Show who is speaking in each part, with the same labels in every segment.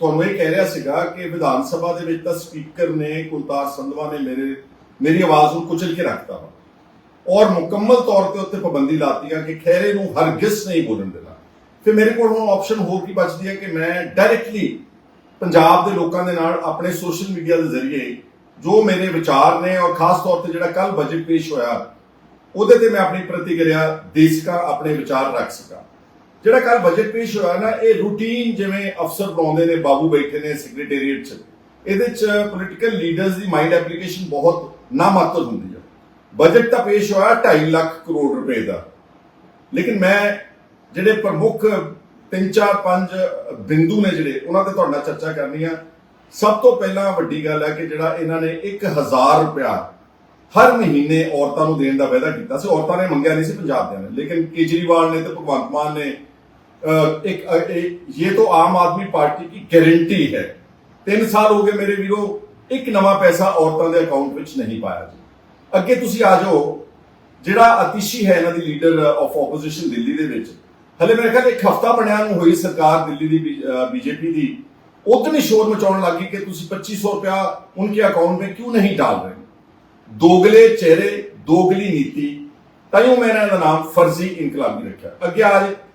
Speaker 1: ਤੁਹਾਨੂੰ ਇਹ ਕਹਿ ਰਿਹਾ ਸੀਗਾ ਕਿ ਵਿਧਾਨ ਸਭਾ ਦੇ ਵਿੱਚ ਤਾਂ ਸਪੀਕਰ ਨੇ, ਕੁਲਤਾਰ ਸੰਧਵਾ ਨੇ ਮੇਰੇ, ਮੇਰੀ ਆਵਾਜ਼ ਨੂੰ ਕੁਚਲ ਕੇ ਰੱਖਤਾ ਵਾ। ਔਰ ਮੁਕੰਮਲ ਤੌਰ ਤੇ ਉੱਤੇ ਪਾਬੰਦੀ ਲਾਤੀ ਆ ਕਿ ਖੈਰੇ ਨੂੰ ਹਰਗਿਜ਼ ਨਹੀਂ ਬੋਲਣ ਦੇਣਾ। ਫਿਰ ਮੇਰੇ ਕੋਲ ਹੁਣ ਆਪਸ਼ਨ ਹੋਰ ਕੀ ਬਚਦੀ ਹੈ ਕਿ ਮੈਂ ਡਾਇਰੈਕਟਲੀ ਪੰਜਾਬ ਦੇ ਲੋਕਾਂ ਦੇ ਨਾਲ ਆਪਣੇ ਸੋਸ਼ਲ ਮੀਡੀਆ ਦੇ ਜ਼ਰੀਏ ਜੋ ਮੇਰੇ ਵਿਚਾਰ ਨੇ ਔਰ ਖਾਸ ਤੌਰ ਤੇ ਜਿਹੜਾ ਕੱਲ ਬਜਟ ਪੇਸ਼ ਹੋਇਆ, ਉਹਦੇ ਤੇ ਮੈਂ ਆਪਣੀ ਪ੍ਰਤੀਕਿਰਿਆ ਦੇ ਸਕਾਂ ਆਪਣੇ ਵਿਚਾਰ ਰੱਖ ਸਕਾਂ। ਜਿਹੜਾ ਕੱਲ ਬਜਟ ਪੇਸ਼ ਹੋਇਆ ਨਾ, ਇਹ ਰੂਟੀਨ ਜਿਵੇਂ ਅਫਸਰ ਬਣਾਉਂਦੇ ਨੇ, ਬਾਬੂ ਬੈਠੇ ਨੇ ਸੈਕਟਰੀਏਟ 'ਚ, ਇਹਦੇ 'ਚ ਪੋਲੀਟੀਕਲ ਲੀਡਰਸ ਦੀ ਮਾਈਂਡ ਐਪਲੀਕੇਸ਼ਨ ਬਹੁਤ ਨਾਮਾਤਰ ਹੁੰਦੀ ਹੈ ਬਜਟ ਤਾਂ ਪੇਸ਼ ਹੋਇਆ 2.5 ਲੱਖ ਕਰੋੜ ਰੁਪਏ ਦਾ। ਲੇਕਿਨ ਮੈਂ ਜਿਹੜੇ ਪ੍ਰਮੁੱਖ 3 4 5 ਬਿੰਦੂ ਨੇ ਜਿਹੜੇ, ਉਹਨਾਂ ਤੇ ਤੁਹਾਡੇ ਨਾਲ ਚਰਚਾ ਕਰਨੀ ਆ। ਸਭ ਤੋਂ ਪਹਿਲਾਂ ਵੱਡੀ ਗੱਲ ਹੈ ਕਿ ਜਿਹੜਾ ਇਹਨਾਂ ਨੇ 1000 ਰੁਪਇਆ ਹਰ ਮਹੀਨੇ ਔਰਤਾਂ ਨੂੰ ਦੇਣ ਦਾ ਵਾਅਦਾ ਕੀਤਾ ਸੀ। ਔਰਤਾਂ ਨੇ ਮੰਗਿਆ ਨਹੀਂ ਸੀ, ਪੰਜਾਬ ਦੇ ਨੇ। ਲੇਕਿਨ ਕੇਜਰੀਵਾਲ ਨੇ ਤੇ ਭਗਵੰਤ ਮਾਨ ਨੇ ਅ, ਇੱਕ ਅ, ਇਹ ਇਹ तो ਆਮ ਆਦਮੀ ਪਾਰਟੀ की गारंटी है ਤਿੰਨ ਸਾਲ ਹੋ ਗਏ ਮੇਰੇ ਵੀਰੋ ਇੱਕ ਨਵਾਂ ਪੈਸਾ ਔਰਤਾਂ ਦੇ ਅਕਾਊਂਟ ਵਿੱਚ ਨਹੀਂ ਪਾਇਆ ਜੀ ਅੱਗੇ ਤੁਸੀਂ ਆ ਜਾਓ ਜਿਹੜਾ ਅਤਿਸ਼ੀ ਹੈ ਇਹਨਾਂ ਦੀ ਲੀਡਰ ਆਫ ਆਪੋਜੀਸ਼ਨ ਦਿੱਲੀ ਦੇ ਵਿੱਚ ਹਲੇ ਮੇਰੇ ਖਿਆਲ ਇੱਕ ਹਫਤਾ ਬਣਿਆ ਨੂੰ ਹੋਈ ਸਰਕਾਰ ਦਿੱਲੀ ਦੀ ਬੀਜੇਪੀ ਦੀ ਉਤਨੀ ਸ਼ੋਰ ਮਚਾਉਣ ਲੱਗੀ ਕਿ ਤੁਸੀਂ 2500 रुपया उनके अकाउंट में क्यों नहीं डाल रहे ਦੋਗਲੇ ਚਿਹਰੇ ਦੋਗਲੀ ਨੀਤੀ ਤਾਈਓ ਮੈਂ ਇਹਨਾਂ ਦਾ ਨਾਮ ਫਰਜ਼ੀ ਇਨਕਲਾਬੀ ਰੱਖਿਆ। ਅੱਗੇ ਆ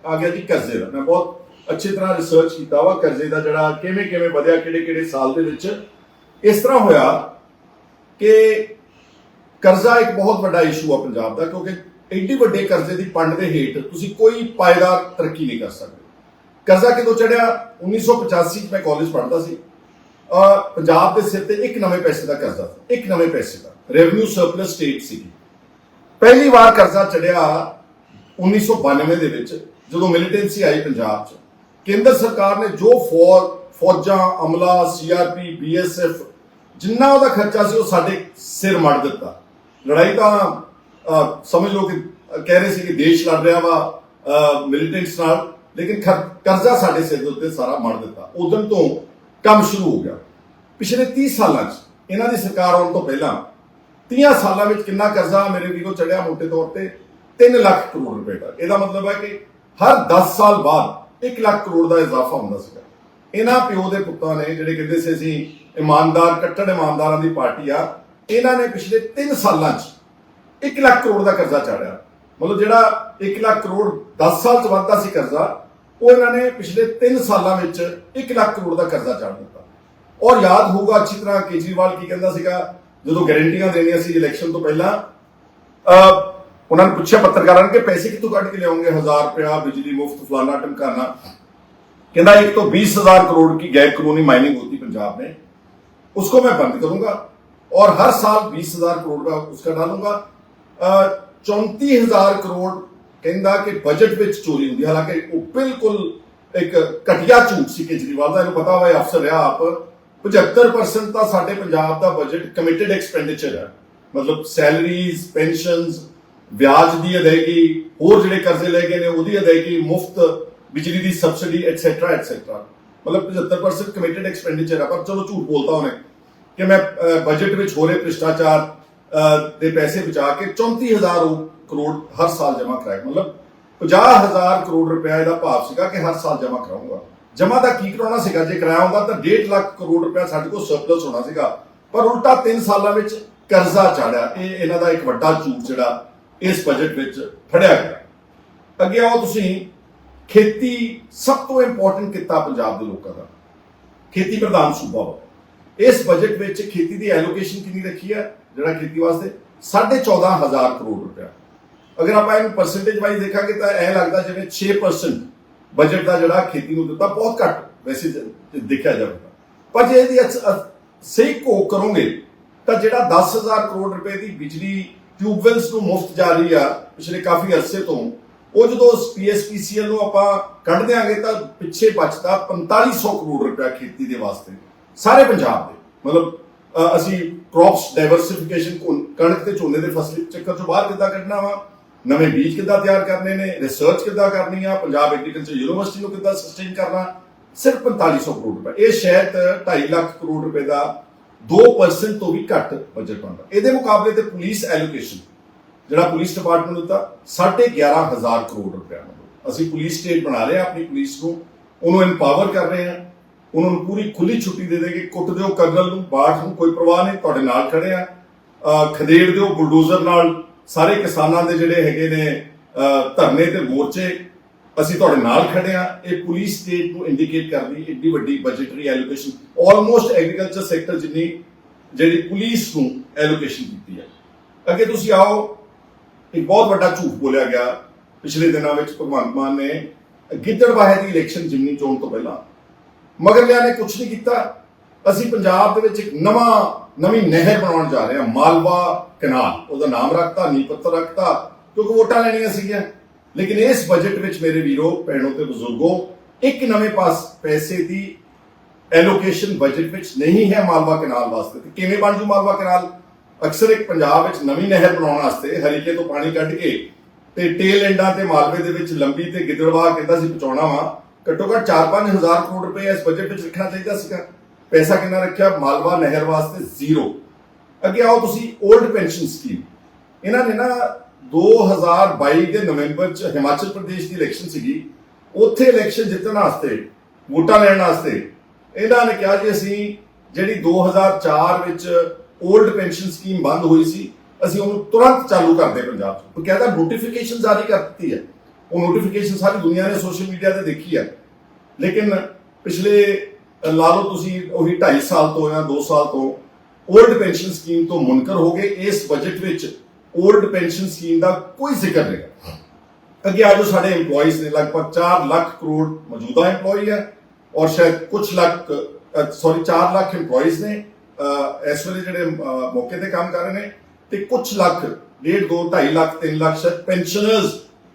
Speaker 1: ਆ ਗਿਆ ਜੀ ਕਰਜ਼ੇ ਦਾ। ਮੈਂ ਬਹੁਤ ਅੱਛੀ ਤਰ੍ਹਾਂ ਰਿਸਰਚ ਕੀਤਾ ਵਾ ਕਰਜ਼ੇ ਦਾ ਜਿਹੜਾ ਕਿਵੇਂ ਕਿਵੇਂ ਵਧਿਆ, ਕਿਹੜੇ ਕਿਹੜੇ ਸਾਲ ਦੇ ਵਿੱਚ। ਇਸ ਤਰ੍ਹਾਂ ਹੋਇਆ ਕਿ ਕਰਜ਼ਾ ਇੱਕ ਬਹੁਤ ਵੱਡਾ ਇਸ਼ੂ ਆ ਪੰਜਾਬ ਦਾ, ਕਿਉਂਕਿ ਐਡੀ ਵੱਡੇ ਕਰਜ਼ੇ ਦੀ ਪੰਡ ਦੇ ਹੇਠ ਤੁਸੀਂ ਕੋਈ ਪਾਇਦਾਰ ਤਰੱਕੀ ਨਹੀਂ ਕਰ ਸਕਦੇ। ਕਰਜ਼ਾ ਕਿਦੋਂ ਚੜਿਆ? 1985 ਚ ਮੈਂ ਕਾਲਜ ਪੜ੍ਹਦਾ ਸੀ। ਪੰਜਾਬ ਦੇ ਸਿਰ ਤੇ ਇੱਕ ਨਵੇਂ ਪੈਸੇ ਦਾ ਕਰਜ਼ਾ ਸੀ, ਇੱਕ ਨਵੇਂ ਪੈਸੇ ਦਾ। ਰੈਵਨਿਊ ਸਰਪਲਸ ਸਟੇਟ ਸੀ ਪਹਿਲੀ ਵਾਰ ਕਰਜ਼ਾ ਚੜਿਆ 1992 ਦੇ ਵਿੱਚ, ਜਦੋਂ ਮਿਲੀਟੈਂਸੀ ਆਈ ਪੰਜਾਬ 'ਚ। ਕੇਂਦਰ ਸਰਕਾਰ ਨੇ ਜੋ ਫੌਜ, ਫੌਜਾਂ, ਅਮਲਾ ਸੀਆਰਪੀ ਬੀਐਸਐਫ ਜਿੰਨਾ ਉਹਦਾ ਖਰਚਾ ਸੀ ਉਹ ਸਾਡੇ ਸਿਰ ਮੜ ਦਿੱਤਾ। ਲੜਾਈ ਤਾਂ ਸਮਝ ਲਓ ਕਿ ਕਹਿ ਰਹੇ ਸੀ ਕਿ ਦੇਸ਼ ਲੜ ਰਿਹਾ ਵਾ ਮਿਲੀਟੈਂਟਸ ਨਾਲ, ਲੇਕਿਨ ਕਰਜ਼ਾ ਸਾਡੇ ਸਿਰ ਦੇ ਉੱਤੇ ਸਾਰਾ ਮੜ ਦਿੱਤਾ। ਉਦੋਂ ਤੋਂ ਕੰਮ ਸ਼ੁਰੂ ਹੋ ਗਿਆ। ਪਿਛਲੇ 30 ਸਾਲਾਂ 'ਚ ਇਹਨਾਂ ਦੀ ਸਰਕਾਰ ਆਉਣ ਤੋਂ ਪਹਿਲਾਂ 30 ਸਾਲਾਂ ਵਿੱਚ ਕਿੰਨਾ ਕਰਜ਼ਾ ਮੇਰੇ ਵੀਰੋ ਚੜਿਆ ਮੋਟੇ ਤੌਰ ਤੇ? 3 ਲੱਖ ਕਰੋੜ ਰੁਪਏ ਦਾ। ਇਹਦਾ ਮਤਲਬ ਹੈ ਕਿ ਹਰ 10 ਸਾਲ ਬਾਅਦ 1 ਲੱਖ ਕਰੋੜ ਦਾ ਇਜ਼ਾਫਾ ਹੁੰਦਾ ਸੀਗਾ। ਇਹਨਾਂ ਪਿਓ ਦੇ ਪੁੱਤਾਂ ਨੇ, ਜਿਹੜੇ ਕਹਿੰਦੇ ਸੀ ਅਸੀਂ ਇਮਾਨਦਾਰ, ਕੱਟੜ ਇਮਾਨਦਾਰਾਂ ਦੀ ਪਾਰਟੀ ਆ, ਇਹਨਾਂ ਨੇ ਪਿਛਲੇ 3 ਸਾਲਾਂ 'ਚ 1 ਲੱਖ ਕਰੋੜ ਦਾ ਕਰਜ਼ਾ ਚਾੜਿਆ। ਮਤਲਬ ਜਿਹੜਾ 1 ਲੱਖ ਕਰੋੜ 10 ਸਾਲ 'ਚ ਵੱਧਦਾ ਸੀ ਕਰਜ਼ਾ, ਉਹ ਇਹਨਾਂ ਨੇ ਪਿਛਲੇ 3 ਸਾਲਾਂ ਵਿੱਚ 1 ਲੱਖ ਕਰੋੜ ਦਾ ਕਰਜ਼ਾ ਚਾੜ ਦਿੱਤਾ। ਔਰ ਯਾਦ ਹੋਊਗਾ ਅੱਛੀ ਤਰ੍ਹਾਂ ਕੇਜਰੀਵਾਲ ਕੀ ਕਹਿੰਦਾ ਸੀਗਾ ਜਦੋਂ ਗਾਰੰਟੀਆਂ ਦੇਣੀਆਂ ਸੀ ਇਲੈਕਸ਼ਨ ਤੋਂ ਪਹਿਲਾਂ ਅਹ ਉਹਨਾਂ ਨੇ ਪੁੱਛਿਆ ਪੱਤਰਕਾਰਾਂ ਨੇ ਕਿ ਪੈਸੇ ਕਿੱਥੋਂ ਕੱਢ ਕੇ ਲਿਆਉਂਗੇ 1000 ਰੁਪਇਆ ਬਿਜਲੀ ਮੁਫਤ ਫਲਾਨਾ ਟਮਕਾਨਾ कहता एक तो बीस हजार करोड़ की गैर कानूनी माइनिंग होती पंजाब में उसको मैं बंद करूंगा और हर साल बीस हजार करोड़ का उसका डालूंगा चौंती हजार करोड़ ਕਹਿੰਦਾ ਕਿ ਬਜਟ ਵਿੱਚ ਚੋਰੀ ਹੁੰਦੀ ਹੈ। ਹਾਲਾਂਕਿ ਉਹ ਬਿਲਕੁਲ ਇੱਕ ਘਟੀਆ ਝੂਠ ਸੀ ਕੇਜਰੀਵਾਲ ਦਾ ਇਹਨੂੰ ਪਤਾ ਹੋਇਆ ਅਫਸਰ ਰਿਹਾ ਆਪ 75% ਤਾਂ ਸਾਡੇ ਪੰਜਾਬ ਦਾ ਬਜਟ ਕਮਿਟਡ ਐਕਸਪੈਂਡੀਚਰ ਹੈ। ਮਤਲਬ ਸੈਲਰੀਜ਼ ਪੈਨਸ਼ਨਸ ਵਿਆਜ ਦੀ ਅਦਾਇਗੀ, ਹੋਰ ਜਿਹੜੇ ਕਰਜ਼ੇ ਲੈ ਗਏ ਨੇ, ਉਹਦੀ ਅਦਾਇਗੀ, ਮੁਫਤ ਬਿਜਲੀ ਦੀ ਸਬਸਿਡੀ ਐਟਸੈਟਰਾ ਐਟਸੈਟਰਾ ਮਤਲਬ 75% ਕਮਿਟਡ ਐਕਸਪੈਂਡੀਚਰ ਹੈ। ਪਰ ਚਲੋ ਝੂਠ ਬੋਲਦਾ ਉਹਨੇ ਕਿ ਮੈਂ ਬਜਟ ਵਿੱਚ ਹੋ ਰਹੇ ਭ੍ਰਿਸ਼ਟਾਚਾਰ ਦੇ ਪੈਸੇ ਬਚਾ ਕੇ 34000 ਉਹ ਕਰੋੜ ਹਰ ਸਾਲ ਜਮ੍ਹਾਂ ਕਰਾਇਆ ਮਤਲਬ 50000 ਕਰੋੜ ਰੁਪਏ ਦਾ ਭਾਵ ਸੀਗਾ ਕਿ ਹਰ ਸਾਲ ਜਮ੍ਹਾਂ ਕਰਾਉਂਗਾ ਜਮ੍ਹਾਂ ਦਾ ਕੀ ਕਰਾਉਣਾ ਸੀਗਾ? ਜੇ ਕਰਾਇਆ ਹੁੰਦਾ ਤਾਂ 1.5 ਲੱਖ ਕਰੋੜ ਰੁਪਏ ਸਾਡੇ ਕੋਲ ਸਰਪਲਸ ਹੋਣਾ ਸੀਗਾ। ਪਰ ਉਲਟਾ 3 ਸਾਲਾਂ ਵਿੱਚ ਕਰਜ਼ਾ ਚਾੜਿਆ। ਇਹ ਇਹਨਾਂ ਦਾ ਇੱਕ ਵੱਡਾ ਝੂਠ ਜਿਹੜਾ ਇਸ ਬਜਟ ਵਿੱਚ ਫੜਿਆ ਗਿਆ। ਅੱਗੇ ਆਓ ਤੁਸੀਂ। ਖੇਤੀ ਸਭ ਤੋਂ ਇੰਪੋਰਟੈਂਟ ਕਿੱਤਾ ਪੰਜਾਬ ਦੇ ਲੋਕਾਂ ਦਾ। ਖੇਤੀ ਪ੍ਰਧਾਨ ਸੂਬਾ ਵਾ। ਇਸ ਬਜਟ ਵਿੱਚ ਖੇਤੀ ਦੀ ਐਲੋਕੇਸ਼ਨ ਕਿੰਨੀ ਰੱਖੀ ਹੈ? ਜਿਹੜਾ ਖੇਤੀ ਵਾਸਤੇ 14500 ਕਰੋੜ ਰੁਪਇਆ। ਅਗਰ ਆਪਾਂ ਇਹਨੂੰ ਪਰਸੈਂਟੇਜ ਵਾਈਜ਼ ਦੇਖਾਂਗੇ ਤਾਂ ਇਹ ਲੱਗਦਾ ਜਿਵੇਂ 6% ਬਜਟ ਦਾ ਜਿਹੜਾ ਖੇਤੀ ਨੂੰ ਦਿੱਤਾ ਬਹੁਤ ਘੱਟ, ਵੈਸੇ ਜੇ ਦੇਖਿਆ ਜਾਵੇਗਾ ਪਰ ਜੇ ਇਹਦੀ ਸਹੀ ਘੋ ਕਰੋਗੇ, ਤਾਂ ਜਿਹੜਾ 10000 ਕਰੋੜ ਰੁਪਏ ਦੀ ਬਿਜਲੀ ਟਿਊਬਵੈਲਸ ਨੂੰ ਮੁਫਤ ਜਾ ਰਹੀ ਆ ਪਿਛਲੇ ਕਾਫੀ ਅਰਸੇ ਤੋਂ, ਉਹ ਜਦੋਂ ਪੀਐਸਪੀਸੀਐਲ ਨੂੰ ਆਪਾਂ ਕੱਢ ਦਿਆਂਗੇ ਤਾਂ ਪਿੱਛੇ ਬਚਦਾ 4500 ਕਰੋੜ ਰੁਪਏ ਖੇਤੀ ਦੇ ਵਾਸਤੇ, ਸਾਰੇ ਪੰਜਾਬ ਦੇ। ਮਤਲਬ ਅਸੀਂ ਕ੍ਰੌਪਸ ਡਾਈਵਰਸਿਫਿਕੇਸ਼ਨ ਕਣਕ ਤੇ ਝੋਨੇ ਦੇ ਫਸਲ ਚੱਕਰ ਚੋਂ ਬਾਹਰ ਕਿੱਦਾਂ ਕੱਢਣਾ ਵਾ? ਨਵੇਂ ਬੀਜ ਕਿੱਦਾਂ ਤਿਆਰ ਕਰਨੇ ਨੇ ਰਿਸਰਚ ਕਿੱਦਾਂ ਕਰਨੀ ਆ, ਪੰਜਾਬ ਐਗਰੀਕਲਚਰ ਯੂਨੀਵਰਸਿਟੀ ਨੂੰ ਕਿੱਦਾਂ ਸਸਟੇਨ ਕਰਨਾ, ਸਿਰਫ 4500 ਕਰੋੜ ਰੁਪਏ। ਇਹ ਸ਼ਾਇਦ 2.5 ਲੱਖ ਕਰੋੜ ਰੁਪਏ ਦਾ 2% ਤੋਂ ਵੀ ਘੱਟ ਬਜਟ ਬਣਦਾ। ਇਹਦੇ ਮੁਕਾਬਲੇ ਤੇ ਪੁਲਿਸ ਐਲੋਕੇਸ਼ਨ ਜਿਹੜਾ ਪੁਲਿਸ ਡਿਪਾਰਟਮੈਂਟ ਨੂੰ ਦਿੱਤਾ 11500 ਕਰੋੜ ਰੁਪਏ ਅਸੀਂ ਪੁਲਿਸ ਸਟੇਟ ਬਣਾ ਰਹੇ ਹਾਂ ਆਪਣੀ ਪੁਲਿਸ ਨੂੰ, ਉਹਨੂੰ ਐਮਪਾਵਰ ਕਰ ਰਹੇ ਹਾਂ। ਉਹਨਾਂ ਨੂੰ ਪੂਰੀ ਖੁੱਲੀ ਛੁੱਟੀ ਦੇ ਦੇ ਕੇ ਕੁੱਟ ਦਿਓ ਕਰਨਲ ਨੂੰ, ਬਾਠ ਨੂੰ, ਕੋਈ ਪਰਵਾਹ ਨਹੀਂ, ਤੁਹਾਡੇ ਨਾਲ ਖੜੇ ਆ ਖਦੇੜ ਦਿਓ, ਬੁਲਡੋਜ਼ਰ ਨਾਲ ਸਾਰੇ ਕਿਸਾਨਾਂ ਦੇ ਜਿਹੜੇ ਹੈਗੇ ਨੇ ਧਰਨੇ ਤੇ ਮੋਰਚੇ, ਅਸੀਂ ਤੁਹਾਡੇ ਨਾਲ ਖੜੇ ਆ ਇਹ ਪੁਲਿਸ ਸਟੇਟ ਨੂੰ ਇੰਡੀਕੇਟ ਕਰਦੀ ਏਡੀ ਵੱਡੀ budgetary allocation almost agriculture sector ਜਿੰਨੀ ਜਿਹੜੀ ਪੁਲਿਸ ਨੂੰ ਐਲੋਕੇਸ਼ਨ ਕੀਤੀ ਹੈ। ਅੱਗੇ ਤੁਸੀਂ ਆਓ, ਇੱਕ ਬਹੁਤ ਵੱਡਾ ਝੂਠ ਬੋਲਿਆ ਗਿਆ ਪਿਛਲੇ ਦਿਨਾਂ ਵਿੱਚ ਭਗਵੰਤ ਮਾਨ ਨੇ, ਗਿੱਦੜਬਾਹੇ ਦੀ ਇਲੈਕਸ਼ਨ ਜਿਮਨੀ ਚੋਣ ਤੋਂ ਪਹਿਲਾਂ। ਮਗਰਲਿਆਂ ਨੇ ਕੁਝ ਨਹੀਂ ਕੀਤਾ। ਅਸੀਂ ਪੰਜਾਬ ਦੇ ਵਿੱਚ ਇੱਕ ਨਵਾਂ, ਨਵੀਂ ਨਹਿਰ ਬਣਾਉਣ ਜਾ ਰਹੇ ਹਾਂ, ਮਾਲਵਾ ਕਨਾਲ। ਉਹਦਾ ਨਾਮ ਰੱਖਤਾ, ਨੀਂਹ ਪੱਥਰ ਰੱਖਤਾ, ਕਿਉਂਕਿ ਵੋਟਾਂ ਲੈਣੀਆਂ ਸੀਗੀਆਂ। ਲੇਕਿਨ ਇਸ ਬਜਟ ਵਿੱਚ ਮੇਰੇ ਵੀਰੋ, ਭੈਣੋ ਤੇ ਬਜ਼ੁਰਗੋ, ਇੱਕ ਨਵੇਂ ਪਾਸ ਪੈਸੇ ਦੀ ਐਲੋਕੇਸ਼ਨ ਬਜਟ ਵਿੱਚ ਨਹੀਂ ਹੈ ਮਾਲਵਾ ਕਨਾਲ ਵਾਸਤੇ। ਤੇ ਕਿਵੇਂ ਬਣ ਜੂ ਮਾਲਵਾ ਕਨਾਲ? ਅਕਸਰ ਇੱਕ ਪੰਜਾਬ ਵਿੱਚ ਨਵੀਂ ਨਹਿਰ ਬਣਾਉਣ ਵਾਸਤੇ ਹਰੀਕੇ ਤੋਂ ਪਾਣੀ ਕੱਢ ਕੇ ਤੇ ਟੇਲ ਐਂਡਾਂ ਤੇ ਮਾਲਵੇ ਦੇ ਵਿੱਚ ਲੰਬੀ ਤੇ ਗਿੱਦੜਵਾ ਕਹਿੰਦਾ ਸੀ, ਪਹੁੰਚਾਉਣਾ ਵਾ। ਘੱਟੋ ਘੱਟ 4-5000 ਕਰੋੜ ਰੁਪਏ ਇਸ ਬਜਟ ਵਿੱਚ ਰੱਖਣਾ ਚਾਹੀਦਾ ਸੀਗਾ। ਪੈਸਾ ਕਿੰਨਾ ਰੱਖਿਆ? ਮਾਲਵਾ ਨਹਿਰ ਵਾਸਤੇ ਜ਼ੀਰੋ। ਅੱਗੇ ਆਓ ਤੁਸੀਂ 올ਡ ਪੈਨਸ਼ਨ ਸਕੀਮ ਇਹਨਾਂ ਨੇ ਨਾ 2022 ਦੇ ਨਵੰਬਰ ਚ ਹਿਮਾਚਲ ਪ੍ਰਦੇਸ਼ ਦੀ ਇਲੈਕਸ਼ਨ ਸੀਗੀ। ਉੱਥੇ ਇਲੈਕਸ਼ਨ ਜਿੱਤਣ ਵਾਸਤੇ, ਵੋਟਾਂ ਲੈਣ ਵਾਸਤੇ, ਇਹਨਾਂ ਨੇ ਕਿਹਾ ਜੀ ਅਸੀਂ ਜਿਹੜੀ 2004 ਵਿੱਚ 올ਡ ਪੈਨਸ਼ਨ ਸਕੀਮ ਬੰਦ ਹੋਈ ਸੀ, ਅਸੀਂ ਉਹਨੂੰ ਤੁਰੰਤ ਚਾਲੂ ਕਰਦੇ ਪੰਜਾਬ 'ਚ। ਉਹ ਕਹਿੰਦਾ ਨੋਟੀਫਿਕੇਸ਼ਨ ਜਾਰੀ ਕਰ ਦਿੱਤੀ ਹੈ। ਉਹ ਨੋਟੀਫਿਕੇਸ਼ਨ ਸਾਰੀ ਦੁਨੀਆ ਨੇ ਸੋਸ਼ਲ ਮੀਡੀਆ ਤੇ ਦੇਖੀ ਹੈ। ਲੇਕਿਨ ਪਿਛਲੇ ਲਾ ਲਓ ਤੁਸੀਂ ਉਹੀ 2.5 ਸਾਲ ਤੋਂ ਜਾਂ 2 ਸਾਲ ਤੋਂ 올ਡ ਪੈਨਸ਼ਨ ਸਕੀਮ ਤੋਂ ਮੁਨਕਰ ਹੋ ਗਏ, ਇਸ ਬਜਟ ਵਿੱਚ 올ਡ ਪੈਨਸ਼ਨ ਸਕੀਮ ਦਾ ਕੋਈ ਜ਼ਿਕਰ ਨਹੀਂ ਅੱਗੇ ਆਜੋ ਸਾਡੇ EMPLOYEES ਨੇ ਲਗਭਗ 4 ਲੱਖ ਕਰੋੜ ਮੌਜੂਦਾ EMPLOYE ਹੈ ਔਰ ਸ਼ਾਇਦ ਕੁਝ ਲੱਖ ਸੌਰੀ 4 ਲੱਖ EMPLOYEES ਨੇ ਇਸ ਵੇਲੇ ਜਿਹੜੇ ਮੌਕੇ ਤੇ ਕੰਮ ਕਰ ਰਹੇ ਨੇ ਤੇ ਕੁਝ ਲੱਖ, ਡੇਢ ਦੋ 2.5 ਲੱਖ 3 ਲੱਖ ਸ਼ਾਇਦ ਪੈਨਸ਼ਨਰਸ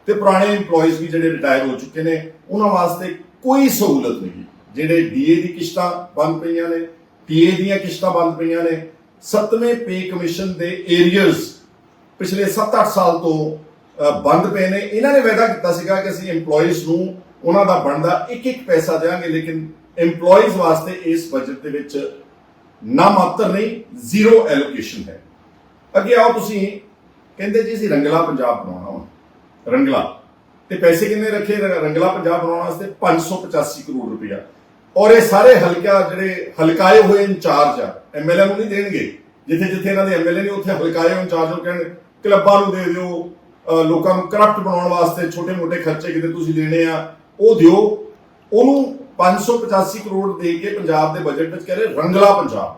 Speaker 1: ਤੇ ਪੁਰਾਣੇ EMPLOYEES ਵੀ ਜਿਹੜੇ ਰਿਟਾਇਰ ਹੋ ਚੁੱਕੇ ਨੇ, ਉਹਨਾਂ ਵਾਸਤੇ ਕੋਈ ਸਹੂਲਤ ਨਹੀਂ। ਜਿਹੜੇ ਡੀਏ ਦੀ ਕਿਸ਼ਤਾਂ ਬੰਦ ਪਈਆਂ ਨੇ ਪੀਏ ਦੀਆਂ ਕਿਸ਼ਤਾਂ ਬੰਦ ਪਈਆਂ ਨੇ, ਸੱਤਵੇਂ ਪੇ ਕਮਿਸ਼ਨ ਦੇ ਏਰੀਅਰਸ ਪਿਛਲੇ 7-8 ਸਾਲ ਤੋਂ ਬੰਦ ਪਏ ਨੇ। ਇਹਨਾਂ ਨੇ ਵਾਅਦਾ ਕੀਤਾ ਸੀਗਾ ਕਿ ਅਸੀਂ EMPLOYEES ਨੂੰ ਉਹਨਾਂ ਦਾ ਬਣਦਾ ਇੱਕ ਇੱਕ ਪੈਸਾ ਦੇਵਾਂਗੇ ਲੇਕਿਨ EMPLOYEES ਵਾਸਤੇ ਇਸ ਬਜਟ ਦੇ ਵਿੱਚ ਨਾ ਮਾਤਰ ਨਹੀਂ ਜ਼ੀਰੋ ਐਲੋਕੇਸ਼ਨ ਹੈ। ਅੱਗੇ ਆਓ ਤੁਸੀਂ, ਕਹਿੰਦੇ ਜੀ ਅਸੀਂ ਰੰਗਲਾ ਪੰਜਾਬ ਬਣਾਉਣਾ ਵਾ। ਰੰਗਲਾ। ਤੇ ਪੈਸੇ ਕਿੰਨੇ ਰੱਖੇ ਰੰਗਲਾ ਪੰਜਾਬ ਬਣਾਉਣ ਵਾਸਤੇ 585 ਕਰੋੜ ਰੁਪਇਆ। ਔਰ ਇਹ ਸਾਰੇ ਹਲਕਾ ਜਿਹੜੇ ਹਲਕਾਏ ਹੋਏ ਇੰਚਾਰਜ ਆ ਐਮਐਲਏ ਨੂੰ ਨਹੀਂ ਦੇਣਗੇ। ਜਿੱਥੇ ਜਿੱਥੇ ਇਹਨਾਂ ਦੇ ਐਮਐਲਏ ਨੇ, ਉੱਥੇ ਹਲਕਾਏ ਹੋਏ ਇੰਚਾਰਜ ਨੂੰ ਕਹਿਣ ਕਲੱਬਾਂ ਨੂੰ ਦੇ ਦਿਓ ਲੋਕਾਂ ਨੂੰ ਕਰਪਟ ਬਣਾਉਣ ਵਾਸਤੇ ਛੋਟੇ-ਮੋਟੇ ਖਰਚੇ ਕਿਤੇ ਤੁਸੀਂ ਲੈਣੇ ਆ, ਉਹ ਦਿਓ। ਉਹਨੂੰ 585 ਕਰੋੜ ਦੇ ਕੇ ਪੰਜਾਬ ਦੇ ਬਜਟ ਵਿੱਚ ਕਹਿੰਦੇ ਰੰਗਲਾ ਪੰਜਾਬ।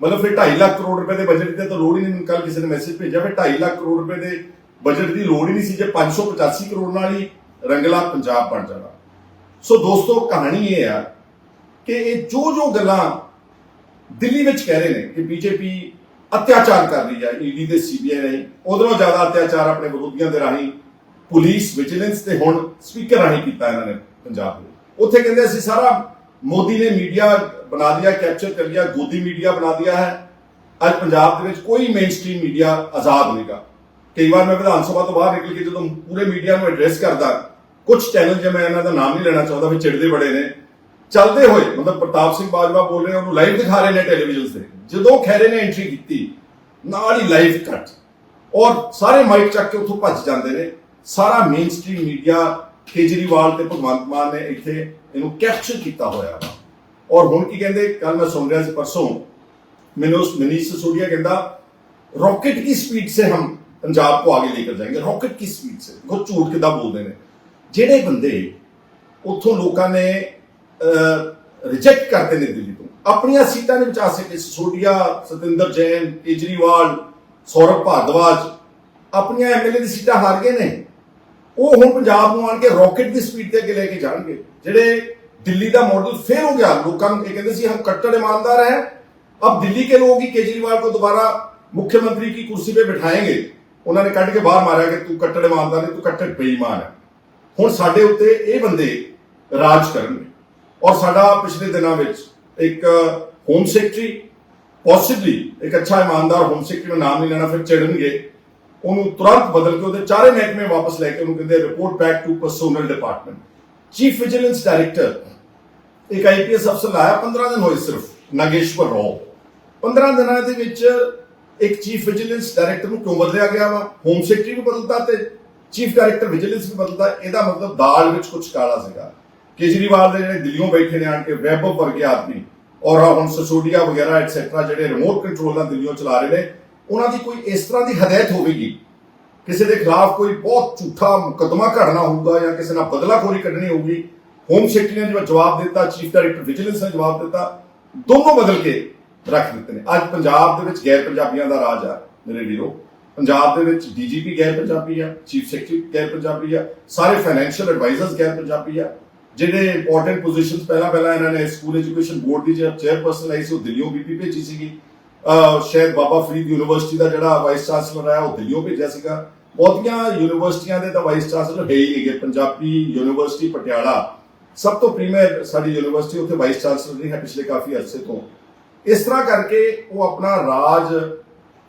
Speaker 1: ਮਤਲਬ ਫਿਰ 2.5 ਲੱਖ ਕਰੋੜ ਰੁਪਏ ਦੇ ਬਜਟ ਦੀ ਤਾਂ ਲੋੜ ਹੀ ਨਹੀਂ ਕੱਲ ਕਿਸੇ ਨੇ ਮੈਸੇਜ ਭੇਜਿਆ, ਫਿਰ 2.5 ਲੱਖ ਕਰੋੜ ਰੁਪਏ ਦੇ ਬਜਟ ਦੀ ਲੋੜ ਹੀ ਨਹੀਂ ਸੀ ਜੇ 585 ਕਰੋੜ ਨਾਲ ਹੀ ਰੰਗਲਾ ਪੰਜਾਬ ਬਣ ਜਾਣਾ ਸੋ ਦੋਸਤੋ, ਕਹਾਣੀ ਇਹ ਆ ਕਿ ਇਹ ਜੋ ਜੋ ਗੱਲਾਂ ਦਿੱਲੀ ਵਿੱਚ ਕਹਿ ਰਹੇ ਨੇ ਕਿ ਬੀਜੇਪੀ ਅਤਿਆਚਾਰ ਕਰ ਰਹੀ ਹੈ ਈਡੀ ਤੇ ਸੀਬੀਆਈ ਰਾਹੀਂ ਉਧਰੋਂ ਜ਼ਿਆਦਾ ਅਤਿਆਚਾਰ ਆਪਣੇ ਵਿਰੋਧੀਆਂ ਦੇ ਰਾਹੀਂ, ਪੁਲਿਸ ਵਿਜੀਲੈਂਸ ਤੇ ਹੁਣ ਸਪੀਕਰ ਰਾਹੀਂ ਕੀਤਾ ਇਹਨਾਂ ਨੇ ਪੰਜਾਬ ਦੇ ਉੱਥੇ ਕਹਿੰਦੇ ਅਸੀਂ ਸਾਰਾ ਮੋਦੀ ਨੇ ਮੀਡੀਆ ਬਣਾ ਦਿਆ ਕੈਪਚਰ ਕਰ ਲਿਆ, ਗੋਦੀ ਮੀਡੀਆ ਬਣਾ ਦਿਆ ਹੈ। ਅੱਜ ਪੰਜਾਬ ਦੇ ਵਿੱਚ ਕੋਈ ਮੇਨਸਟ੍ਰੀਮ ਮੀਡੀਆ ਆਜ਼ਾਦ ਨਹੀਂਗਾ। ਕਈ ਵਾਰ ਮੈਂ ਵਿਧਾਨ ਸਭਾ ਤੋਂ ਬਾਹਰ ਨਿਕਲ ਕੇ ਜਦੋਂ ਪੂਰੇ ਮੀਡੀਆ ਨੂੰ ਐਡਰੈਸ ਕਰਦਾ ਕੁਝ ਚੈਨਲ ਜੇ ਮੈਂ ਇਹਨਾਂ ਦਾ ਨਾਮ ਨਹੀਂ ਲੈਣਾ ਚਾਹੁੰਦਾ, ਵੀ ਚਿੜਦੇ ਬੜੇ ਨੇ। ਚੱਲਦੇ ਹੋਏ, ਮਤਲਬ ਪ੍ਰਤਾਪ ਸਿੰਘ ਬਾਜਵਾ ਬੋਲ ਰਹੇ, ਉਹਨੂੰ ਲਾਈਵ ਦਿਖਾ ਰਹੇ ਨੇ ਟੈਲੀਵਿਜ਼ਨ ਤੇ। ਜਦੋਂ ਖੈਰੇ ਨੇ ਐਂਟਰੀ ਕੀਤੀ, ਨਾਲ ਹੀ ਲਾਈਵ ਕੱਟ ਔਰ ਸਾਰੇ ਮਾਈਕ ਚੱਕ ਕੇ ਉੱਥੋਂ ਭੱਜ ਜਾਂਦੇ ਨੇ। ਸਾਰਾ ਮੇਨ ਸਟ੍ਰੀਮ ਮੀਡੀਆ ਕੇਜਰੀਵਾਲ ਤੇ ਭਗਵੰਤ ਮਾਨ ਨੇ ਇੱਥੇ ਇਹਨੂੰ ਕੈਪਚਰ ਕੀਤਾ ਹੋਇਆ ਔਰ ਹੁਣ ਕੀ ਕਹਿੰਦੇ ਕੱਲ ਮੈਂ ਸੁਣ ਰਿਹਾ ਸੀ ਪਰਸੋਂ, ਮੈਨੂੰ ਮਨੀਸ਼ ਸੋਡੀਆ ਕਹਿੰਦਾ ਰੌਕਟ ਦੀ ਸਪੀਡ ਸੇ ਹਮ पंजाब को आगे लेकर जाएंगे रॉकेट की स्पीड से देखो ਝੂਠ ਕਿਦਾਂ ਬੋਲਦੇ ਨੇ ਜਿਹੜੇ ਬੰਦੇ ਉੱਥੋਂ ਲੋਕਾਂ ਨੇ ਰਿਜੈਕਟ ਕਰਦੇ ਨੇ ਦਿੱਲੀ ਤੋਂ ਆਪਣੀਆਂ ਸੀਟਾਂ ਨੇ ਬਚਾ ਸਕੇ ਸਿਸੋਦੀਆ ਸਤਿੰਦਰ ਜੈਨ ਕੇਜਰੀਵਾਲ ਸੌਰਵ ਭਾਰਦਵਾਜ ਆਪਣੀਆਂ ਐਮਐਲਏ ਦੀ ਸੀਟਾਂ ਹਾਰ ਗਏ ਨੇ ਉਹ ਹੁਣ ਪੰਜਾਬ ਨੂੰ ਆਣ ਕੇ ਰਾਕਟ ਦੀ ਸਪੀਡ ਤੇ ਅੱਗੇ ਲੈ ਕੇ ਜਾਣਗੇ ਜਿਹੜੇ ਦਿੱਲੀ ਦਾ ਮਾਡਲ ਫੇਲ ਹੋ ਗਿਆ ਲੋਕਾਂ ਨੂੰ ਇਹ ਕਹਿੰਦੇ ਸੀ ਹਮ ਕੱਟੜ ईमानदार हैं अब दिल्ली के लोग ही केजरीवाल को दोबारा मुख्यमंत्री की कुर्सी पे बिठाएंगे ਉਹਨਾਂ ਨੇ ਕੱਢ ਕੇ ਬਾਹਰ ਮਾਰਿਆ ਕਿ ਤੂੰ ਕੱਟੜ ਇਮਾਨਦਾਰ ਨਹੀਂ, ਤੂੰ ਕੱਟੜ ਬੇਈਮਾਨ ਹੈ। ਹੁਣ ਸਾਡੇ ਉੱਤੇ ਇਹ ਬੰਦੇ ਰਾਜ ਕਰਨਗੇ। ਔਰ ਸਾਡਾ ਪਿਛਲੇ ਦਿਨਾਂ ਵਿੱਚ ਇੱਕ ਹੋਮ ਸੈਕਟਰੀ ਪੋਸਿਬਲੀ ਇੱਕ ਅੱਛਾ ਇਮਾਨਦਾਰ ਹੋਮ ਸੈਕਟਰੀ ਦਾ ਨਾਮ ਨਹੀਂ ਲੈਣਾ, ਫਿਰ ਚੜਨਗੇ। ਉਹਨੂੰ ਤੁਰੰਤ ਬਦਲ ਕੇ ਉਹਦੇ ਚਾਰੇ ਮਹਿਕਮੇ ਵਾਪਸ ਲੈ ਕੇ ਉਹਨੂੰ ਕਹਿੰਦੇ report back to personnel department chief vigilance director ਇੱਕ ਆਈਪੀਐਸ ਅਫਸਰ ਲਾਇਆ 15 ਦਿਨ ਹੋਏ ਸਿਰਫ, ਨਾਗੇਸ਼ਵਰ ਰਾਓ। 15 ਦਿਨਾਂ ਦੇ ਵਿੱਚ ਇੱਕ ਚੀਫ ਵਿਜੀਲੈਂਸ ਡਾਇਰੈਕਟਰ ਨੂੰ ਕਿਉਂ ਬਦਲਿਆ ਗਿਆ ਵਾ? ਹੋਮ ਸੈਕਟਰੀ ਵੀ ਬਦਲਦਾ ਤੇ ਚੀਫ ਡਾਇਰੈਕਟਰ ਵਿਜੀਲੈਂਸ ਵੀ ਬਦਲਦਾ ਇਹਦਾ ਮਤਲਬ ਦਾਲ ਵਿੱਚ ਕੁਝ ਕਾਲਾ ਸੀਗਾ। ਕੇਜਰੀਵਾਲ ਦੇ ਜਿਹੜੇ ਦਿੱਲੀੋਂ ਬੈਠੇ ਨੇ ਆਣ ਕੇ, ਵੈਭਵ ਵਰਗੇ ਆਦਮੀ, ਔਰ ਹੁਣ ਸਸੋਡੀਆ ਵਗੈਰਾ ਐਟਸੈਟਰਾ ਜਿਹੜੇ ਰਿਮੋਟ ਕੰਟਰੋਲ ਨਾਲ ਦਿੱਲੀੋਂ ਚਲਾ ਰਹੇ ਨੇ, ਉਹਨਾਂ ਦੀ ਕੋਈ ਇਸ ਤਰ੍ਹਾਂ ਦੀ ਹਦਾਇਤ ਹੋਵੇਗੀ? ਕਿਸੇ ਦੇ ਖਿਲਾਫ ਕੋਈ ਬਹੁਤ ਝੂਠਾ ਮੁਕੱਦਮਾ ਘੜਨਾ ਹੋਊਗਾ ਜਾਂ ਕਿਸੇ ਨਾਲ ਬਦਲਾਖੋਰੀ ਕੱਢਣੀ ਹੋਊਗੀ? ਹੋਮ ਸੈਕਟਰੀ ਨੇ ਜਵਾਬ ਦਿੱਤਾ ਚੀਫ ਡਾਇਰੈਕਟਰ ਵਿਜੀਲੈਂਸ ਨੇ ਜਵਾਬ ਦਿੱਤਾ, ਦੋਨੋਂ ਬਦਲ ਕੇ ਰੱਖ ਦਿੱਤੇ ਨੇ। ਅੱਜ ਪੰਜਾਬ ਦੇ ਵਿੱਚ ਗੈਰ ਪੰਜਾਬੀਆਂ ਦਾ ਰਾਜ ਆ ਮੇਰੇ ਵੀਰੋ। ਪੰਜਾਬ ਦੇ ਵਿੱਚ ਡੀਜੀਪੀ ਗੈਰ ਪੰਜਾਬੀ ਆ, ਚੀਫ ਸੈਕਟਰੀ ਗੈਰ ਪੰਜਾਬੀ ਆ, ਸਾਰੇ ਫਾਈਨੈਂਸ਼ੀਅਲ ਐਡਵਾਈਜ਼ਰਸ ਗੈਰ ਪੰਜਾਬੀ ਆ। ਜਿਹੜੇ ਇੰਪੋਰਟੈਂਟ ਪੋਜੀਸ਼ਨਸ ਪਹਿਲਾਂ ਪਹਿਲਾਂ ਇਹਨਾਂ ਨੇ ਸਕੂਲ ਐਜੂਕੇਸ਼ਨ ਬੋਰਡ ਦੀ ਜਿਹੜਾ ਚੇਅਰਪਰਸਨ ਆਈ ਸੀ, ਉਹ ਦਿੱਲੀੋਂ ਬੀਪੀ ਭੇਜੀ ਸੀਗੀ। ਸ਼ਾਇਦ ਬਾਬਾ ਫਰੀਦ ਯੂਨੀਵਰਸਿਟੀ ਦਾ ਜਿਹੜਾ ਵਾਈਸ ਚਾਂਸਲਰ ਹੈ ਉਹ ਦਿੱਲੀੋਂ ਭੇਜਿਆ ਸੀਗਾ। ਬਹੁਤੀਆਂ ਯੂਨੀਵਰਸਿਟੀਆਂ ਦੇ ਤਾਂ ਵਾਈਸ ਚਾਂਸਲਰ ਹੈ ਹੀ ਨਹੀਂਗੇ ਪੰਜਾਬੀ ਯੂਨੀਵਰਸਿਟੀ ਪਟਿਆਲਾ, ਸਭ ਤੋਂ ਪ੍ਰੀਮੀਅਰ ਸਾਡੀ ਯੂਨੀਵਰਸਿਟੀ ਉੱਥੇ ਵਾਈਸ ਚਾਂਸਲਰ ਨਹੀਂ ਹੈ ਪਿਛਲੇ ਕਾਫੀ ਅਰਸੇ ਤੋਂ। ਇਸ ਤਰ੍ਹਾਂ ਕਰਕੇ ਉਹ ਆਪਣਾ ਰਾਜ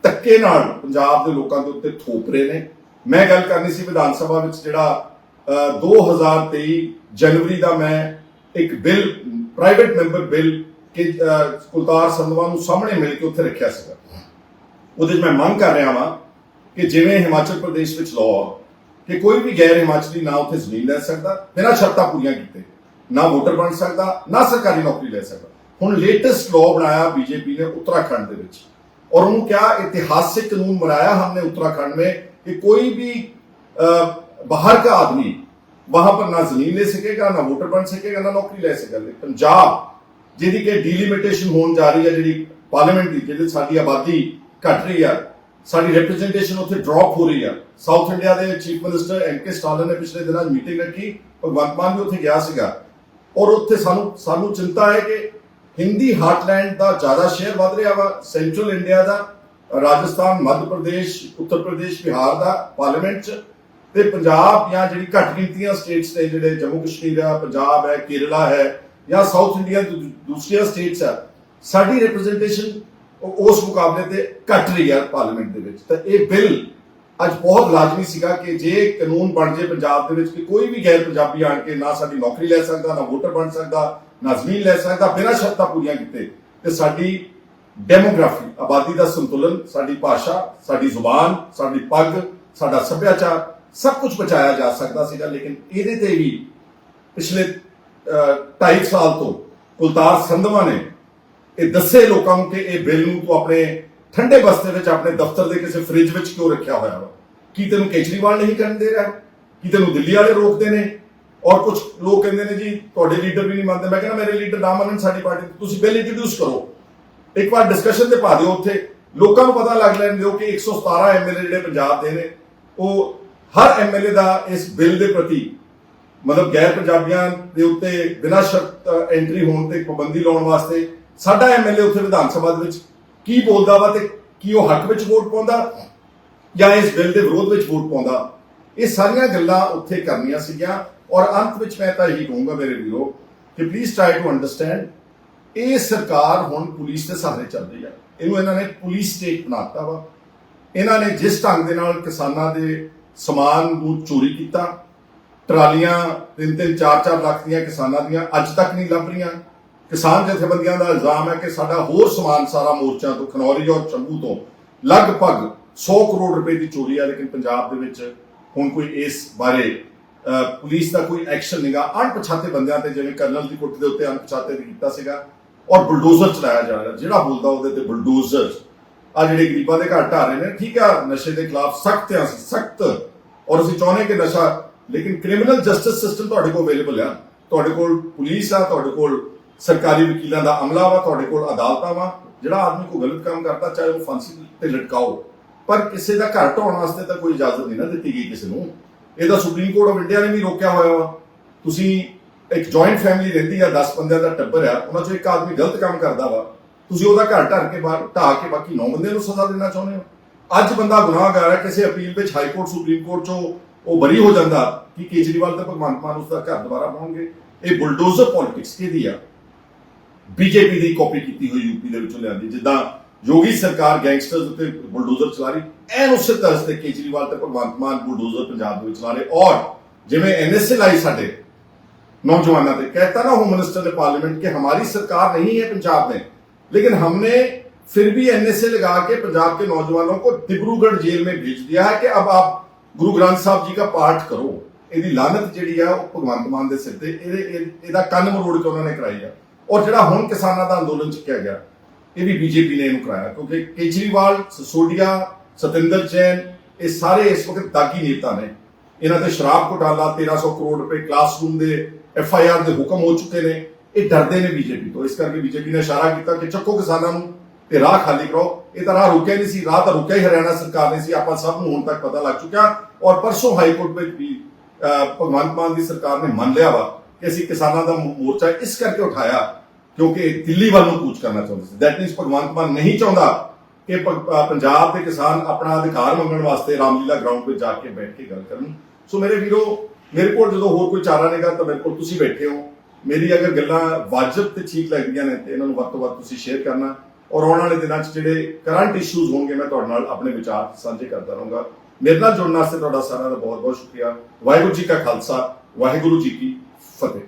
Speaker 1: ਧੱਕੇ ਨਾਲ ਪੰਜਾਬ ਦੇ ਲੋਕਾਂ ਦੇ ਉੱਤੇ ਥੋਪ ਰਹੇ ਨੇ। ਮੈਂ ਗੱਲ ਕਰਨੀ ਸੀ ਵਿਧਾਨ ਸਭਾ ਵਿੱਚ ਜਿਹੜਾ ਅਹ, 2023 ਜਨਵਰੀ ਦਾ ਮੈਂ ਇੱਕ ਬਿੱਲ ਪ੍ਰਾਈਵੇਟ ਮੈਂਬਰ ਬਿੱਲ ਕਿ ਕੁਲਤਾਰ ਸੰਧਵਾ ਨੂੰ ਸਾਹਮਣੇ ਮਿਲ ਕੇ ਉੱਥੇ ਰੱਖਿਆ ਸੀਗਾ। ਉਹਦੇ 'ਚ ਮੈਂ ਮੰਗ ਕਰ ਰਿਹਾ ਵਾਂ ਕਿ ਜਿਵੇਂ ਹਿਮਾਚਲ ਪ੍ਰਦੇਸ਼ ਵਿੱਚ ਲਾਅ ਕਿ ਕੋਈ ਵੀ ਗੈਰ ਹਿਮਾਚਲੀ ਨਾ ਉੱਥੇ ਜ਼ਮੀਨ ਲੈ ਸਕਦਾ ਬਿਨਾਂ ਸ਼ਰਤਾਂ ਪੂਰੀਆਂ ਕੀਤੇ। ਨਾ ਵੋਟਰ ਬਣ ਸਕਦਾ ਨਾ ਸਰਕਾਰੀ ਨੌਕਰੀ ਲੈ ਸਕਦਾ। ਹੁਣ ਲੇਟੈਸਟ ਲਾਅ ਬਣਾਇਆ ਬੀਜੇਪੀ ਨੇ ਉੱਤਰਾਖੰਡ ਦੇ ਵਿੱਚ और उन्होंने क्या ऐतिहासिक कानून बनाया हमने उत्तराखंड में कि कोई भी अ, बाहर का आदमी वहां पर ना जमीन ले सकेगा ना वोटर बन सकेगा ना नौकरी ले सकेगा पंजाब ਜਿਹਦੀ ਕਿ ਡੀਲਿਮਿਟੇਸ਼ਨ ਹੋਣ ਜਾ ਰਹੀ ਹੈ ਜਿਹੜੀ ਪਾਰਲੀਮੈਂਟ ਦੀ ਜਿਹਦੇ 'ਚ ਸਾਡੀ ਆਬਾਦੀ ਘਟ ਰਹੀ ਆ ਸਾਡੀ ਰਿਪਰੈਜ਼ੈਂਟੇਸ਼ਨ ਉੱਥੇ ਡ੍ਰੌਪ ਹੋ ਰਹੀ ਆ ਸਾਊਥ ਇੰਡੀਆ ਦੇ chief minister M K Stalin ਨੇ ਪਿਛਲੇ ਦਿਨਾਂ ਮੀਟਿੰਗ ਰੱਖੀ ਭਗਵੰਤ ਮਾਨ ਵੀ ਉੱਥੇ ਗਿਆ ਸੀਗਾ ਔਰ ਉੱਥੇ ਸਾਨੂੰ ਸਾਨੂੰ ਚਿੰਤਾ ਹੈ ਕਿ ਹਿੰਦੀ ਹਾਰਟਲੈਂਡ ਦਾ ਜ਼ਿਆਦਾ ਸ਼ੇਅਰ ਵੱਧ ਰਿਹਾ ਵਾ ਸੈਂਟਰਲ ਇੰਡੀਆ ਦਾ, ਰਾਜਸਥਾਨ, ਮੱਧ ਪ੍ਰਦੇਸ਼, ਉੱਤਰ ਪ੍ਰਦੇਸ਼, ਬਿਹਾਰ ਦਾ ਪਾਰਲੀਮੈਂਟ 'ਚ। ਤੇ ਪੰਜਾਬ ਜਾਂ ਜਿਹੜੀ ਘੱਟ ਗਿਣਤੀਆਂ ਸਟੇਟਸ ਨੇ ਜਿਹੜੇ ਜੰਮੂ ਕਸ਼ਮੀਰ ਆ, ਪੰਜਾਬ ਹੈ, ਕੇਰਲਾ ਹੈ ਜਾਂ ਸਾਊਥ ਇੰਡੀਆ ਦੂਸਰੀਆਂ ਸਟੇਟਸ ਆ, ਸਾਡੀ ਰਿਪਰੈਜ਼ੈਂਟੇਸ਼ਨ ਉਸ ਮੁਕਾਬਲੇ ਤੇ ਘਟ ਰਹੀ ਹੈ ਪਾਰਲੀਮੈਂਟ ਦੇ ਵਿੱਚ। ਤਾਂ ਇਹ ਬਿੱਲ ਅੱਜ ਬਹੁਤ ਲਾਜ਼ਮੀ ਸੀਗਾ ਕਿ ਜੇ ਕਾਨੂੰਨ ਬਣ ਜੇ ਪੰਜਾਬ ਦੇ ਵਿੱਚ, ਕਿ ਕੋਈ ਵੀ ਗੈਰ ਪੰਜਾਬੀ ਆਣ ਕੇ ਨਾ ਸਾਡੀ ਨੌਕਰੀ ਲੈ ਸਕਦਾ, ਨਾ ਵੋਟਰ ਬਣ ਸਕਦਾ ਨਾਜ਼ਮੀਨ ਲੈ ਸਕਦਾ, ਬਿਨਾਂ ਸ਼ਰਤਾਂ ਪੂਰੀਆਂ ਕੀਤੇ। ਤੇ ਸਾਡੀ ਡੈਮੋਗ੍ਰਾਫੀ, ਆਬਾਦੀ ਦਾ ਸੰਤੁਲਨ, ਸਾਡੀ ਭਾਸ਼ਾ, ਸਾਡੀ ਜ਼ੁਬਾਨ, ਸਾਡੀ ਪੱਗ, ਸਾਡਾ ਸੱਭਿਆਚਾਰ, ਸਭ ਕੁਝ ਬਚਾਇਆ ਜਾ ਸਕਦਾ ਸੀਗਾ, ਲੇਕਿਨ ਇਹਦੇ ਤੇ ਵੀ ਪਿਛਲੇ 2.5 ਸਾਲ ਤੋਂ ਕੁਲਤਾਰ ਸੰਧਵਾ ਨੇ ਇਹ ਦੱਸੇ ਲੋਕਾਂ ਨੂੰ ਕਿ ਇਹ ਬਿੱਲ ਨੂੰ ਤੂੰ ਆਪਣੇ ਠੰਡੇ ਬਸਤੇ ਵਿੱਚ, ਆਪਣੇ ਦਫ਼ਤਰ ਦੇ ਕਿਸੇ ਫ੍ਰਿਜ ਵਿੱਚ ਕਿਉਂ ਰੱਖਿਆ ਹੋਇਆ ਵਾ? ਕੀ ਤੈਨੂੰ ਕੇਜਰੀਵਾਲ ਨਹੀਂ ਕਰਨ ਦੇ ਰਿਹਾ? ਕੀ ਤੈਨੂੰ ਦਿੱਲੀ ਵਾਲੇ ਰੋਕਦੇ ਨੇ? ਔਰ ਕੁਝ ਲੋਕ ਕਹਿੰਦੇ ਨੇ ਜੀ, ਤੁਹਾਡੇ ਲੀਡਰ ਵੀ ਨਹੀਂ ਮੰਨਦੇ। ਮੈਂ ਕਹਿੰਦਾ, ਮੇਰੇ ਲੀਡਰ ਨਾ ਮੰਨਣ ਸਾਡੀ ਪਾਰਟੀ ਤੁਸੀਂ ਬਿੱਲ ਇੰਟਰੋਡਿਊਸ ਕਰੋ। ਇੱਕ ਵਾਰ ਡਿਸਕਸ਼ਨ ਤੇ ਪਾ ਦਿਓ ਉੱਥੇ। ਲੋਕਾਂ ਨੂੰ ਪਤਾ ਲੱਗ ਲੈਣ ਦਿਓ ਕਿ 117 ਐਮਐਲਏ ਜਿਹੜੇ ਪੰਜਾਬ ਦੇ ਨੇ, ਉਹ ਹਰ ਐਮਐਲਏ ਦਾ ਇਸ ਬਿੱਲ ਦੇ ਪ੍ਰਤੀ ਮਤਲਬ ਗੈਰ ਪੰਜਾਬੀਆਂ ਦੇ ਉੱਤੇ ਬਿਨਾਂ ਸ਼ਰਤ ਐਂਟਰੀ ਹੋਣ ਤੇ ਪਾਬੰਦੀ ਲਾਉਣ ਵਾਸਤੇ ਸਾਡਾ ਐਮਐਲਏ ਉੱਥੇ ਵਿਧਾਨ ਸਭਾ ਦੇ ਵਿੱਚ ਕੀ ਬੋਲਦਾ ਵਾ ਤੇ ਕੀ ਉਹ ਹੱਕ ਵਿੱਚ ਵੋਟ ਪਾਉਂਦਾ ਜਾਂ ਇਸ ਬਿੱਲ ਦੇ ਵਿਰੋਧ ਵਿੱਚ ਵੋਟ ਪਾਉਂਦਾ? ਇਹ ਸਾਰੀਆਂ ਗੱਲਾਂ ਉੱਥੇ ਕਰਨੀਆਂ ਸੀਗੀਆਂ। ਔਰ ਅੰਤ ਵਿੱਚ ਮੈਂ ਤਾਂ ਇਹੀ ਕਹੂੰਗਾ ਮੇਰੇ ਵੀਰੋ ਕਿ ਪਲੀਜ਼ ਟਰਾਈ ਟੂ ਅੰਡਰਸਟੈਂਡ ਇਹ ਸਰਕਾਰ ਹੁਣ ਪੁਲਿਸ ਦੇ ਸਹਾਰੇ ਚੱਲ ਰਹੀ ਆ। ਇਹਨੂੰ ਇਹਨਾਂ ਨੇ ਪੁਲਿਸ ਸਟੇਟ ਬਣਾਤਾ ਵਾ। ਇਹਨਾਂ ਨੇ ਜਿਸ ਢੰਗ ਦੇ ਨਾਲ ਕਿਸਾਨਾਂ ਦੇ ਸਮਾਨ ਨੂੰ ਚੋਰੀ ਕੀਤਾ, ਟਰਾਲੀਆਂ ਤਿੰਨ ਤਿੰਨ, ਚਾਰ ਚਾਰ ਲੱਖ ਦੀਆਂ ਕਿਸਾਨਾਂ ਦੀਆਂ ਅੱਜ ਤੱਕ ਨਹੀਂ ਲੱਭ ਰਹੀਆਂ। ਕਿਸਾਨ ਜਥੇਬੰਦੀਆਂ ਦਾ ਇਲਜ਼ਾਮ ਹੈ ਕਿ ਸਾਡਾ ਹੋਰ ਸਮਾਨ ਸਾਰਾ ਮੋਰਚਾ ਤੋਂ, ਖਨੌਰੀ ਔਰ ਚੰਬੂ ਤੋਂ ਲਗਭਗ 100 ਕਰੋੜ ਰੁਪਏ ਦੀ ਚੋਰੀ ਹੈ ਲੇਕਿਨ ਪੰਜਾਬ ਦੇ ਵਿੱਚ ਹੁਣ ਕੋਈ ਇਸ ਬਾਰੇ ਪੁਲਿਸ ਦਾ ਕੋਈ ਐਕਸ਼ਨ ਨਹੀਂਗਾ ਅਣਪਛਾਤੇ ਬੰਦਿਆਂ ਤੇ ਜਿਵੇਂ ਕਰਨਲ ਦੀ ਕੁੱਟ ਦੇ ਉੱਤੇ ਅਣਪਛਾਤੇ ਤੇ ਕੀਤਾ ਸੀਗਾ ਔਰ ਬੁਲਡੋਜ਼ਰ ਚਲਾਇਆ ਜਾ ਰਿਹਾ। ਜਿਹੜਾ ਬੋਲਦਾ ਉਹਦੇ ਤੇ ਬੁਲਡੋਜ਼ਰ ਆ ਜਿਹੜੇ ਗਰੀਬਾਂ ਦੇ ਘਰ ਢਾਹ ਰਹੇ ਨੇ, ਠੀਕ ਆ, ਨਸ਼ੇ ਦੇ ਖਿਲਾਫ ਸਖਤ ਆ ਅਸੀਂ, ਸਖਤ। ਔਰ ਅਸੀਂ ਚਾਹੁੰਦੇ ਕਿ ਨਸ਼ਾ, ਲੇਕਿਨ ਕ੍ਰਿਮੀਨਲ ਜਸਟਿਸ ਸਿਸਟਮ ਤੁਹਾਡੇ ਕੋਲ ਅਵੇਲੇਬਲ ਆ। ਤੁਹਾਡੇ ਕੋਲ ਪੁਲਿਸ ਆ, ਤੁਹਾਡੇ ਕੋਲ ਸਰਕਾਰੀ ਵਕੀਲਾਂ ਦਾ ਅਮਲਾ ਵਾ, ਤੁਹਾਡੇ ਕੋਲ ਅਦਾਲਤਾਂ ਵਾ। ਜਿਹੜਾ ਆਦਮੀ ਕੋਈ ਗਲਤ ਕੰਮ ਕਰਦਾ, ਚਾਹੇ ਉਹ ਫਾਂਸੀ ਤੇ ਲਟਕਾਓ। ਪਰ ਕਿਸੇ ਦਾ ਘਰ ਢਾਉਣ ਵਾਸਤੇ ਤਾਂ ਕੋਈ ਇਜਾਜ਼ਤ ਨਹੀਂ ਨਾ ਦਿੱਤੀ ਗਈ ਕਿਸੇ ਨੂੰ। ਇਹਦਾ ਸੁਪਰੀਮ ਕੋਰਟ ਆਫ ਇੰਡੀਆ ਨੇ ਵੀ ਰੋਕਿਆ ਹੋਇਆ ਵਾ। ਤੁਸੀਂ ਇੱਕ ਜੁਆਇੰਟ ਫੈਮਿਲੀ ਰਹਿੰਦੀ ਆ 10 ਬੰਦਿਆਂ ਦਾ ਟੱਬਰ ਆ, ਉਹਨਾਂ ਚੋਂ ਇੱਕ ਆਦਮੀ ਗਲਤ ਕੰਮ ਕਰਦਾ ਵਾ। ਤੁਸੀਂ ਉਹਦਾ ਘਰ ਢਾਰ ਕੇ ਬਾਹਰ ਢਾਹ ਕੇ ਬਾਕੀ 9 ਬੰਦਿਆਂ ਨੂੰ ਸਜ਼ਾ ਦੇਣਾ ਚਾਹੁੰਦੇ ਹੋ। ਅੱਜ ਬੰਦਾ ਗੁਨਾਹਗਾਰ ਹੈ ਕਿਸੇ ਅਪੀਲ ਵਿੱਚ ਹਾਈ ਕੋਰਟ ਸੁਪਰੀਮ ਕੋਰਟ ਚੋਂ ਉਹ ਬਰੀ ਹੋ ਜਾਂਦਾ ਕਿ ਕੇਜਰੀਵਾਲ ਤਾਂ ਭਗਵੰਤ ਮਾਨ ਉਸ ਦਾ ਘਰ ਦੁਬਾਰਾ ਪਾਉਣਗੇ। ਇਹ ਬੁਲਡੋਜ਼ਰ ਪੋਲਿਟਿਕਸ ਕਿਹਦੀ ਆ? ਬੀਜੇਪੀ ਦੀ ਕਾਪੀ ਕੀਤੀ ਹੋਈ ਯੂਪੀ ਦੇ ਵਿੱਚੋਂ ਲਿਆਂਦੀ। ਜਿੱਦਾਂ ਯੋਗੀ ਸਰਕਾਰ ਗੈਂਗਸਟਰਸ ਉੱਤੇ ਬੁਲਡੋਜ਼ਰ ਚਲਾ ਰਹੀ ਐਨ ਉਸੇ ਤਰ੍ਹਾਂ ਤੇ ਕੇਜਰੀਵਾਲ ਤੇ ਭਗਵੰਤ ਮਾਨ ਬੁਲਡੋਜ਼ਰ ਪੰਜਾਬ ਦੇ ਵਿੱਚ ਚਲਾ ਰਹੇ ਔਰ ਜਿਵੇਂ ਐਨਐਸਏ ਲਾਈ ਸਾਡੇ नौजवानों ने कहता ना होम मिनिस्टर ने पार्लियामेंट के हमारी सरकार नहीं है पंजाब में लेकिन हमने फिर भी एनएसए लगा के पंजाब के नौजवानों को डिब्रूगढ़ जेल में भेज दिया है कि अब आप गुरु ग्रंथ साहब जी का पाठ करो ਇਹਦੀ ਲਾਨਤ ਜਿਹੜੀ ਆ ਉਹ ਭਗਵੰਤ ਮਾਨ ਦੇ ਸਿਰ ਤੇ ਇਹਦੇ ਇਹ- ਇਹਦਾ ਕੰਨ ਮਰੋੜ ਕੇ ਉਹਨਾਂ ਨੇ ਕਰਾਈ ਆ ਔਰ ਜਿਹੜਾ ਹੁਣ ਕਿਸਾਨਾਂ ਦਾ ਅੰਦੋਲਨ ਚੱਕਿਆ ਗਿਆ ਇਹ ਵੀ ਬੀਜੇਪੀ ਨੇ ਇਹਨੂੰ ਕਰਾਇਆ ਕਿਉਂਕਿ ਕੇਜਰੀਵਾਲ ਸਸੋਡੀਆ ਸਤਿੰਦਰ ਜੈਨ, ਇਹ ਸਾਰੇ ਇਸ ਵਕਤ ਦਾਗੀ ਨੇਤਾ ਨੇ। ਇਹਨਾਂ ਤੇ ਸ਼ਰਾਬ ਘੁਟਾਲਾ 1300 ਕਰੋੜ ਰੁਪਏ ਕਲਾਸਰੂਮ ਦੇ ਐਫ ਆਈ ਆਰ ਦੇ ਹੁਕਮ ਹੋ ਚੁੱਕੇ ਨੇ। ਇਹ ਡਰਦੇ ਨੇ ਬੀਜੇਪੀ ਤੋਂ। ਇਸ ਕਰਕੇ ਬੀਜੇਪੀ ਨੇ ਇਸ਼ਾਰਾ ਕੀਤਾ ਕਿ ਚੱਕੋ ਕਿਸਾਨਾਂ ਨੂੰ ਤੇ ਰਾਹ ਖਾਲੀ ਕਰੋ ਇਹ ਤਾਂ ਰਾਹ ਰੁਕਿਆ ਨਹੀਂ ਸੀ। ਰਾਹ ਤਾਂ ਰੁਕਿਆ ਹੀ ਹਰਿਆਣਾ ਸਰਕਾਰ ਨੇ ਸੀ। ਆਪਾਂ ਸਭ ਨੂੰ ਹੁਣ ਤੱਕ ਪਤਾ ਲੱਗ ਚੁੱਕਿਆ। ਔਰ ਪਰਸੋਂ ਹਾਈ ਕੋਰਟ ਵਿੱਚ ਵੀ ਭਗਵੰਤ ਮਾਨ ਦੀ ਸਰਕਾਰ ਨੇ ਮੰਨ ਲਿਆ ਵਾ ਕਿ ਅਸੀਂ ਕਿਸਾਨਾਂ ਦਾ ਮੋਰਚਾ ਇਸ ਕਰਕੇ ਉਠਾਇਆ ਕਿਉਂਕਿ ਦਿੱਲੀ ਵੱਲ ਨੂੰ ਕੂਚ ਕਰਨਾ ਚਾਹੁੰਦੇ ਸੀ। ਦੈਟ ਮੀਨਸ ਭਗਵੰਤ ਮਾਨ ਨਹੀਂ ਚਾਹੁੰਦਾ ਕਿ ਪ- ਪੰਜਾਬ ਦੇ ਕਿਸਾਨ ਆਪਣਾ ਅਧਿਕਾਰ ਮੰਗਣ ਵਾਸਤੇ ਰਾਮਲੀਲਾ ਗਰਾਊਂਡ ਵਿੱਚ ਜਾ ਕੇ ਬੈਠ ਕੇ ਗੱਲ ਕਰਨ। ਸੋ ਮੇਰੇ ਵੀਰੋ, ਮੇਰੇ ਕੋਲ ਜਦੋਂ ਹੋਰ ਕੋਈ ਚਾਰਾ ਨੇਗਾ ਤਾਂ ਮੇਰੇ ਕੋਲ ਤੁਸੀਂ ਬੈਠੇ ਹੋ। ਮੇਰੀ ਅਗਰ ਗੱਲਾਂ ਵਾਜਬ ਤੇ ਠੀਕ ਲੱਗਦੀਆਂ ਨੇ ਤੇ ਇਹਨਾਂ ਨੂੰ ਵੱਧ ਤੋਂ ਵੱਧ ਤੁਸੀਂ ਸ਼ੇਅਰ ਕਰਨਾ। ਔਰ ਆਉਣ ਵਾਲੇ ਦਿਨਾਂ 'ਚ ਜਿਹੜੇ ਕਰੰਟ ਇਸ਼ੂਜ਼ ਹੋਣਗੇ, ਮੈਂ ਤੁਹਾਡੇ ਨਾਲ ਆਪਣੇ ਵਿਚਾਰ ਸਾਂਝੇ ਕਰਦਾ ਰਹੂੰਗਾ। ਮੇਰੇ ਨਾਲ ਜੁੜਨ ਵਾਸਤੇ ਤੁਹਾਡਾ ਸਾਰਿਆਂ ਦਾ ਬਹੁਤ ਬਹੁਤ ਸ਼ੁਕਰੀਆ। ਵਾਹਿਗੁਰੂ ਜੀ ਕਾ ਖਾਲਸਾ, ਵਾਹਿਗੁਰੂ ਜੀ ਕੀ ਫਤਿਹ।